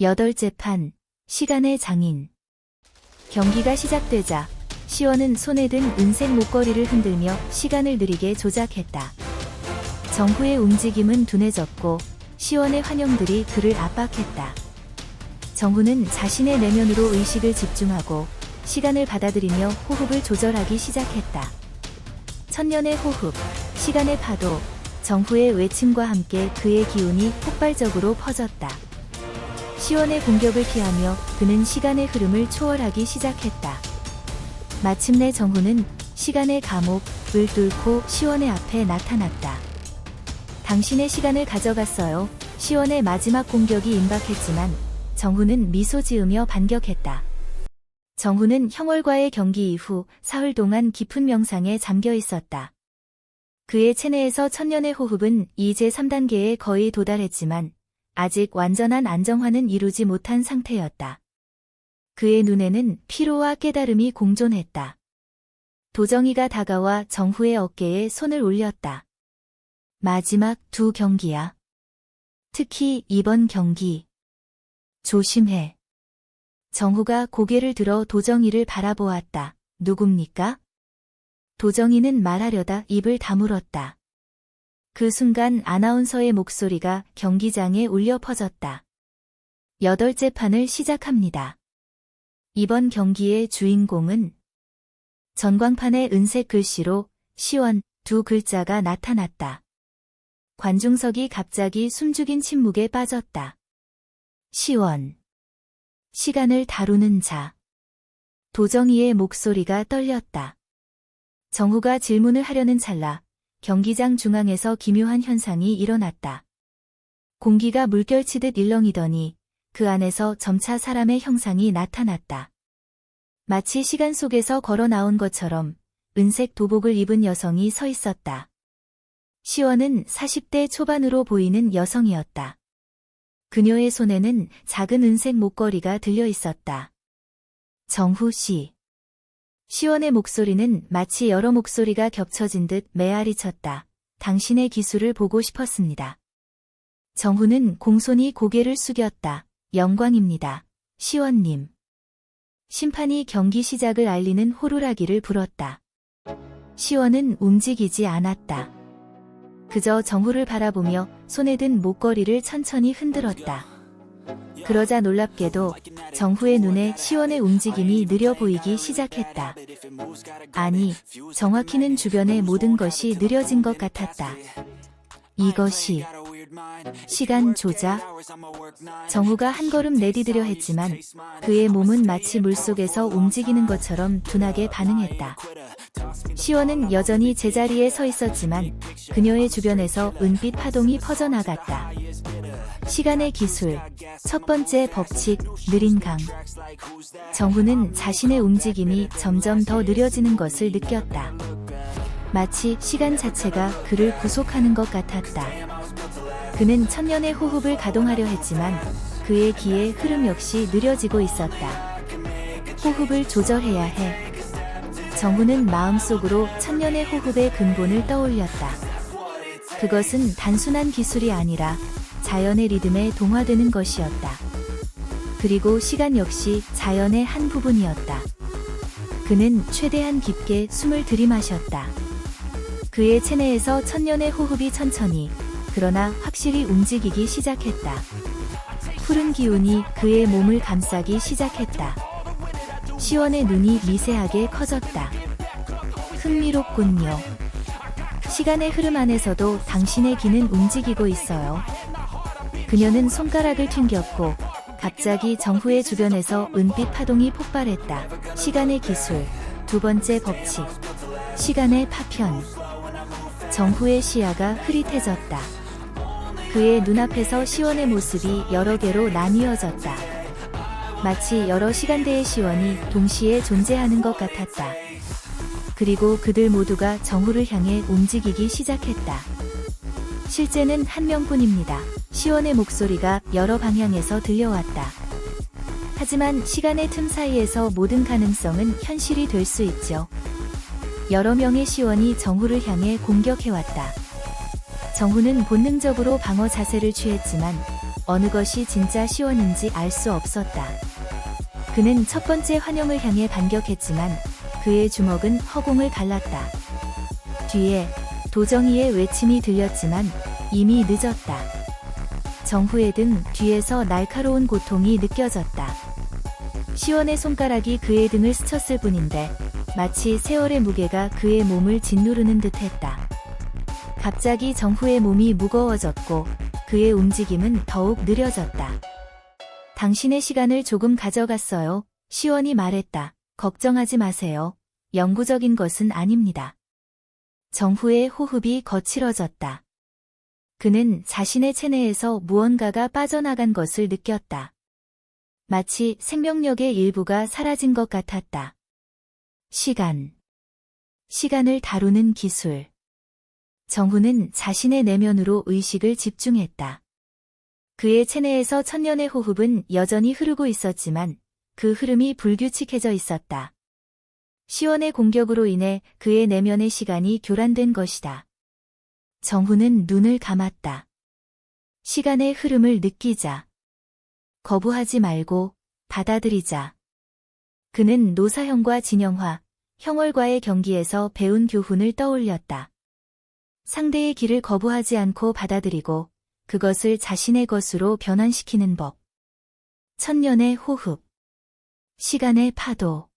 여덟째 판, 시간의 장인. 경기가 시작되자 시원은 손에 든 은색 목걸이를 흔들며 시간을 느리게 조작했다. 정후의 움직임은 둔해졌고 시원의 환영들이 그를 압박했다. 정후는 자신의 내면으로 의식을 집중하고 시간을 받아들이며 호흡을 조절하기 시작했다. 천년의 호흡, 시간의 파도, 정후의 외침과 함께 그의 기운이 폭발적으로 퍼졌다. 시원의 공격을 피하며 그는 시간의 흐름을 초월하기 시작했다. 마침내 정후는 시간의 감옥을 뚫고 시원의 앞에 나타났다. 당신의 시간을 가져갔어요. 시원의 마지막 공격이 임박했지만 정후는 미소 지으며 반격했다. 정후는 형월과의 경기 이후 사흘 동안 깊은 명상에 잠겨 있었다. 그의 체내에서 천년의 호흡은 이제 3단계에 거의 도달했지만 아직 완전한 안정화는 이루지 못한 상태였다. 그의 눈에는 피로와 깨달음이 공존했다. 도정이가 다가와 정후의 어깨에 손을 올렸다. 마지막 두 경기야. 특히 이번 경기. 조심해. 정후가 고개를 들어 도정이를 바라보았다. 누굽니까? 도정이는 말하려다 입을 다물었다. 그 순간 아나운서의 목소리가 경기장에 울려 퍼졌다. 여덟째 판을 시작합니다. 이번 경기의 주인공은 전광판의 은색 글씨로 시원 두 글자가 나타났다. 관중석이 갑자기 숨죽인 침묵에 빠졌다. 시원. 시간을 다루는 자. 도정이의 목소리가 떨렸다. 정후가 질문을 하려는 찰나 경기장 중앙에서 기묘한 현상이 일어났다. 공기가 물결치듯 일렁이더니 그 안에서 점차 사람의 형상이 나타났다. 마치 시간 속에서 걸어 나온 것처럼 은색 도복을 입은 여성이 서 있었다. 시원은 40대 초반으로 보이는 여성이었다. 그녀의 손에는 작은 은색 목걸이가 들려 있었다. 정후 씨. 시원의 목소리는 마치 여러 목소리가 겹쳐진 듯 메아리 쳤다. 당신의 기술을 보고 싶었습니다. 정후는 공손히 고개를 숙였다. 영광입니다. 시원님. 심판이 경기 시작을 알리는 호루라기를 불었다. 시원은 움직이지 않았다. 그저 정후를 바라보며 손에 든 목걸이를 천천히 흔들었다. 그러자 놀랍게도 정후의 눈에 시원의 움직임이 느려 보이기 시작했다. 아니, 정확히는 주변의 모든 것이 느려진 것 같았다. 이것이 시간 조작. 정후가 한 걸음 내디드려 했지만 그의 몸은 마치 물속에서 움직이는 것처럼 둔하게 반응했다. 시원은 여전히 제자리에 서 있었지만 그녀의 주변에서 은빛 파동이 퍼져나갔다. 시간의 기술. 첫 번째 법칙, 느린 강. 정후는 자신의 움직임이 점점 더 느려지는 것을 느꼈다. 마치 시간 자체가 그를 구속하는 것 같았다. 그는 천년의 호흡을 가동하려 했지만 그의 기의 흐름 역시 느려지고 있었다. 호흡을 조절해야 해. 정후는 마음속으로 천년의 호흡의 근본을 떠올렸다. 그것은 단순한 기술이 아니라 자연의 리듬에 동화되는 것이었다. 그리고 시간 역시 자연의 한 부분이었다. 그는 최대한 깊게 숨을 들이마셨다. 그의 체내에서 천년의 호흡이 천천히, 그러나 확실히 움직이기 시작했다. 푸른 기운이 그의 몸을 감싸기 시작했다. 시원의 눈이 미세하게 커졌다. 흥미롭군요. 시간의 흐름 안에서도 당신의 귀는 움직이고 있어요. 그녀는 손가락을 튕겼고 갑자기 정후의 주변에서 은빛 파동이 폭발했다. 시간의 기술. 두 번째 법칙. 시간의 파편. 정후의 시야가 흐릿해졌다. 그의 눈앞에서 시원의 모습이 여러 개로 나뉘어졌다. 마치 여러 시간대의 시원이 동시에 존재하는 것 같았다. 그리고 그들 모두가 정후를 향해 움직이기 시작했다. 실제는 한 명뿐입니다. 시원의 목소리가 여러 방향에서 들려왔다. 하지만 시간의 틈 사이에서 모든 가능성은 현실이 될 수 있죠. 여러 명의 시원이 정후를 향해 공격해왔다. 정후는 본능적으로 방어 자세를 취했지만 어느 것이 진짜 시원인지 알 수 없었다. 그는 첫 번째 환영을 향해 반격했지만 그의 주먹은 허공을 갈랐다. 뒤에 도정이의 외침이 들렸지만 이미 늦었다. 정후의 등 뒤에서 날카로운 고통이 느껴졌다. 시원의 손가락이 그의 등을 스쳤을 뿐인데 마치 세월의 무게가 그의 몸을 짓누르는 듯 했다. 갑자기 정후의 몸이 무거워졌고 그의 움직임은 더욱 느려졌다. 당신의 시간을 조금 가져갔어요. 시원이 말했다. 걱정하지 마세요. 영구적인 것은 아닙니다. 정후의 호흡이 거칠어졌다. 그는 자신의 체내에서 무언가가 빠져나간 것을 느꼈다. 마치 생명력의 일부가 사라진 것 같았다. 시간. 시간을 다루는 기술. 정후는 자신의 내면으로 의식을 집중했다. 그의 체내에서 천년의 호흡은 여전히 흐르고 있었지만 그 흐름이 불규칙해져 있었다. 시원의 공격으로 인해 그의 내면의 시간이 교란된 것이다. 정후는 눈을 감았다. 시간의 흐름을 느끼자. 거부하지 말고 받아들이자. 그는 노사형과 진영화, 형월과의 경기에서 배운 교훈을 떠올렸다. 상대의 길을 거부하지 않고 받아들이고 그것을 자신의 것으로 변환시키는 법. 천년의 호흡. 시간의 파도.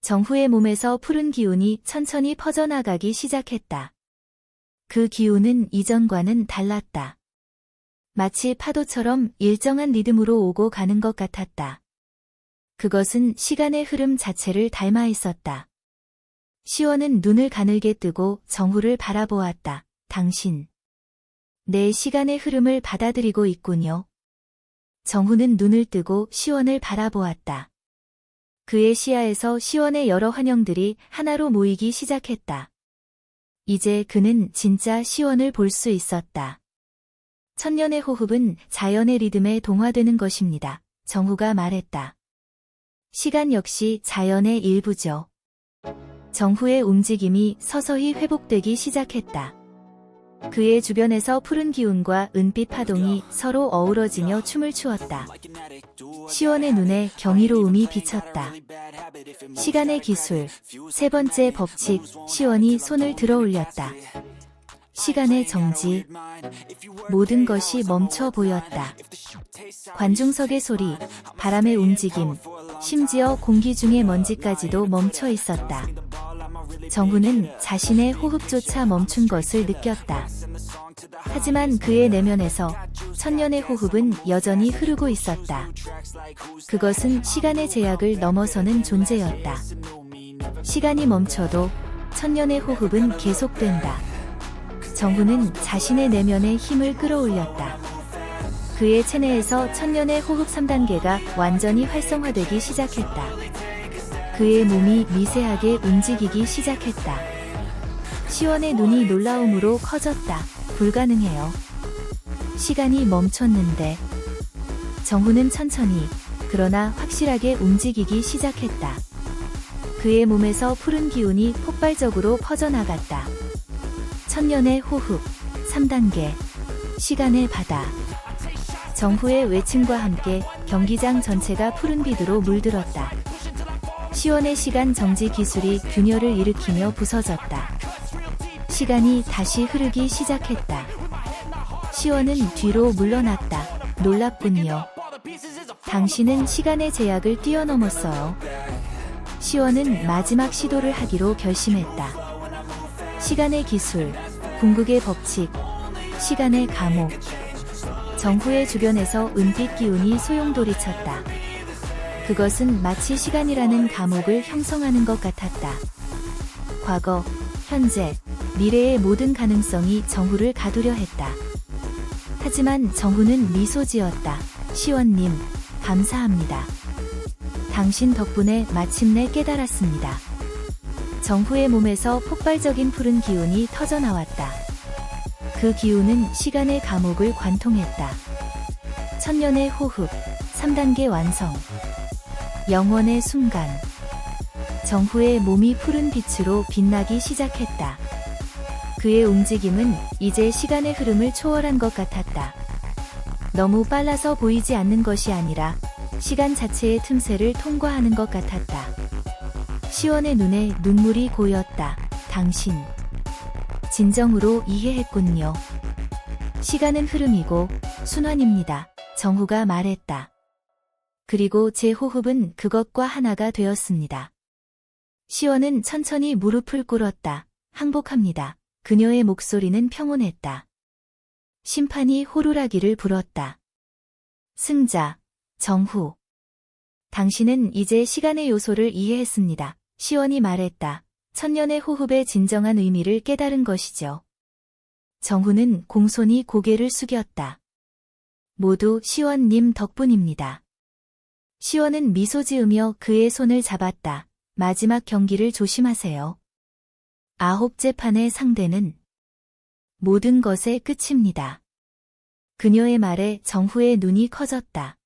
정후의 몸에서 푸른 기운이 천천히 퍼져나가기 시작했다. 그 기운은 이전과는 달랐다. 마치 파도처럼 일정한 리듬으로 오고 가는 것 같았다. 그것은 시간의 흐름 자체를 닮아 있었다. 시원은 눈을 가늘게 뜨고 정후를 바라보았다. 당신. 내 시간의 흐름을 받아들이고 있군요. 정후는 눈을 뜨고 시원을 바라보았다. 그의 시야에서 시원의 여러 환영들이 하나로 모이기 시작했다. 이제 그는 진짜 시원을 볼 수 있었다. 천년의 호흡은 자연의 리듬에 동화되는 것입니다. 정후가 말했다. 시간 역시 자연의 일부죠. 정후의 움직임이 서서히 회복되기 시작했다. 그의 주변에서 푸른 기운과 은빛 파동이 서로 어우러지며 춤을 추었다. 시원의 눈에 경이로움이 비쳤다. 시간의 기술, 세 번째 법칙, 시원이 손을 들어 올렸다. 시간의 정지, 모든 것이 멈춰 보였다. 관중석의 소리, 바람의 움직임, 심지어 공기 중의 먼지까지도 멈춰 있었다. 정후는 자신의 호흡조차 멈춘 것을 느꼈다. 하지만 그의 내면에서 천년의 호흡은 여전히 흐르고 있었다. 그것은 시간의 제약을 넘어서는 존재였다. 시간이 멈춰도 천년의 호흡은 계속된다. 정후는 자신의 내면의 힘을 끌어올렸다. 그의 체내에서 천년의 호흡 3단계가 완전히 활성화되기 시작했다. 그의 몸이 미세하게 움직이기 시작했다. 시원의 눈이 놀라움으로 커졌다. 불가능해요. 시간이 멈췄는데 정후는 천천히 그러나 확실하게 움직이기 시작했다. 그의 몸에서 푸른 기운이 폭발적으로 퍼져나갔다. 천년의 호흡 3단계 시간의 바다 정후의 외침과 함께 경기장 전체가 푸른 빛으로 물들었다. 시원의 시간 정지 기술이 균열을 일으키며 부서졌다. 시간이 다시 흐르기 시작했다. 시원은 뒤로 물러났다. 놀랍군요. 당신은 시간의 제약을 뛰어넘었어요. 시원은 마지막 시도를 하기로 결심했다. 시간의 기술, 궁극의 법칙, 시간의 감옥. 정후의 주변에서 은빛 기운이 소용돌이쳤다. 그것은 마치 시간이라는 감옥을 형성하는 것 같았다. 과거, 현재, 미래의 모든 가능성이 정후를 가두려 했다. 하지만 정후는 미소 지었다. 시원님, 감사합니다. 당신 덕분에 마침내 깨달았습니다. 정후의 몸에서 폭발적인 푸른 기운이 터져 나왔다. 그 기운은 시간의 감옥을 관통했다. 천년의 호흡, 3단계 완성. 영원의 순간. 정후의 몸이 푸른 빛으로 빛나기 시작했다. 그의 움직임은 이제 시간의 흐름을 초월한 것 같았다. 너무 빨라서 보이지 않는 것이 아니라 시간 자체의 틈새를 통과하는 것 같았다. 시원의 눈에 눈물이 고였다. 당신. 진정으로 이해했군요. 시간은 흐름이고 순환입니다. 정후가 말했다. 그리고 제 호흡은 그것과 하나가 되었습니다. 시원은 천천히 무릎을 꿇었다. 항복합니다. 그녀의 목소리는 평온했다. 심판이 호루라기를 불었다. 승자, 정후. 당신은 이제 시간의 요소를 이해했습니다. 시원이 말했다. 천년의 호흡의 진정한 의미를 깨달은 것이죠. 정후는 공손히 고개를 숙였다. 모두 시원님 덕분입니다. 시원은 미소 지으며 그의 손을 잡았다. 마지막 경기를 조심하세요. 아홉째 판의 상대는 모든 것의 끝입니다. 그녀의 말에 정후의 눈이 커졌다.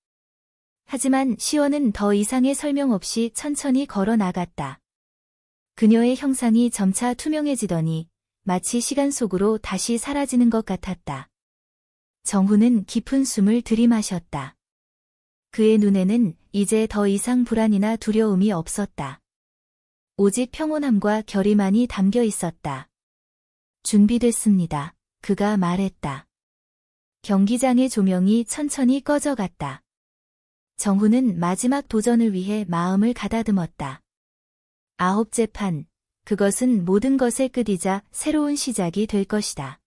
하지만 시원은 더 이상의 설명 없이 천천히 걸어 나갔다. 그녀의 형상이 점차 투명해지더니 마치 시간 속으로 다시 사라지는 것 같았다. 정후는 깊은 숨을 들이마셨다. 그의 눈에는 이제 더 이상 불안이나 두려움이 없었다. 오직 평온함과 결의만이 담겨 있었다. 준비됐습니다. 그가 말했다. 경기장의 조명이 천천히 꺼져갔다. 정후는 마지막 도전을 위해 마음을 가다듬었다. 아홉째 판, 그것은 모든 것의 끝이자 새로운 시작이 될 것이다.